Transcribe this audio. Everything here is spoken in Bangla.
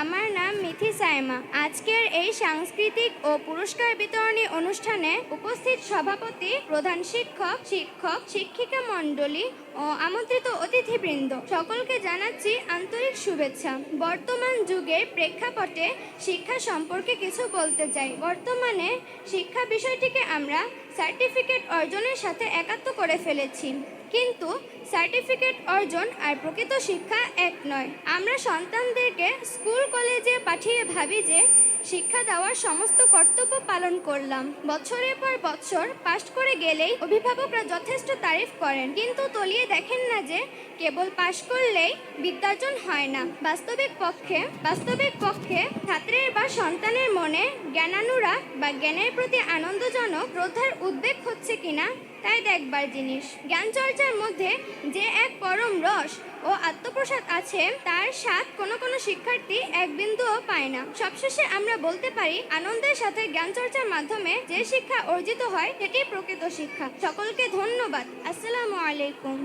আমার নাম মিথি সাইমা। আজকের এই সাংস্কৃতিক ও পুরস্কার বিতরণী অনুষ্ঠানে উপস্থিত সভাপতি, প্রধান শিক্ষক শিক্ষক, শিক্ষিকা মণ্ডলী ও আমন্ত্রিত অতিথিবৃন্দ। সকলকে জানাচ্ছি আন্তরিক শুভেচ্ছা। বর্তমান যুগের প্রেক্ষাপটে শিক্ষা সম্পর্কে কিছু বলতে চাই। বর্তমানে শিক্ষা বিষয়টিকে আমরা সার্টিফিকেট অর্জনের সাথে একাত্ম করে ফেলেছি। কিন্তু সার্টিফিকেট অর্জন আর প্রকৃত শিক্ষা এক নয়। আমরা সন্তানদেরকে স্কুল, কলেজে পাঠিয়ে ভাবি যে শিক্ষা দেওয়ার সমস্ত কর্তব্য পালন করলাম। বছরের পর বছর পাশ করে গেলেই অভিভাবকরা যথেষ্ট তারিফ করেন। কিন্তু তলিয়ে দেখেন না যে, কেবল পাশ করলেই বিদ্যার্জন হয় না। বাস্তবিক পক্ষে বাস্তবিক পক্ষে ছাত্রের বা সন্তানের মনে জ্ঞানানুরাগ বা জ্ঞানের প্রতি আনন্দজনক শ্রদ্ধার উদ্বেগ হচ্ছে কিনা তাই দেখবার জিনিস। জ্ঞান চর্চার মধ্যে যে এক পরম রস ও আত্মপ্রসাদ আছে, তার স্বাদ কোনো কোনো শিক্ষার্থী এক বিন্দুও পায় না। সবশেষে আমরা বলতে পারি, আনন্দের সাথে জ্ঞান চর্চার মাধ্যমে যে শিক্ষা অর্জিত হয়, সেটি প্রকৃত শিক্ষা। সকলকে ধন্যবাদ। আসসালামু আলাইকুম।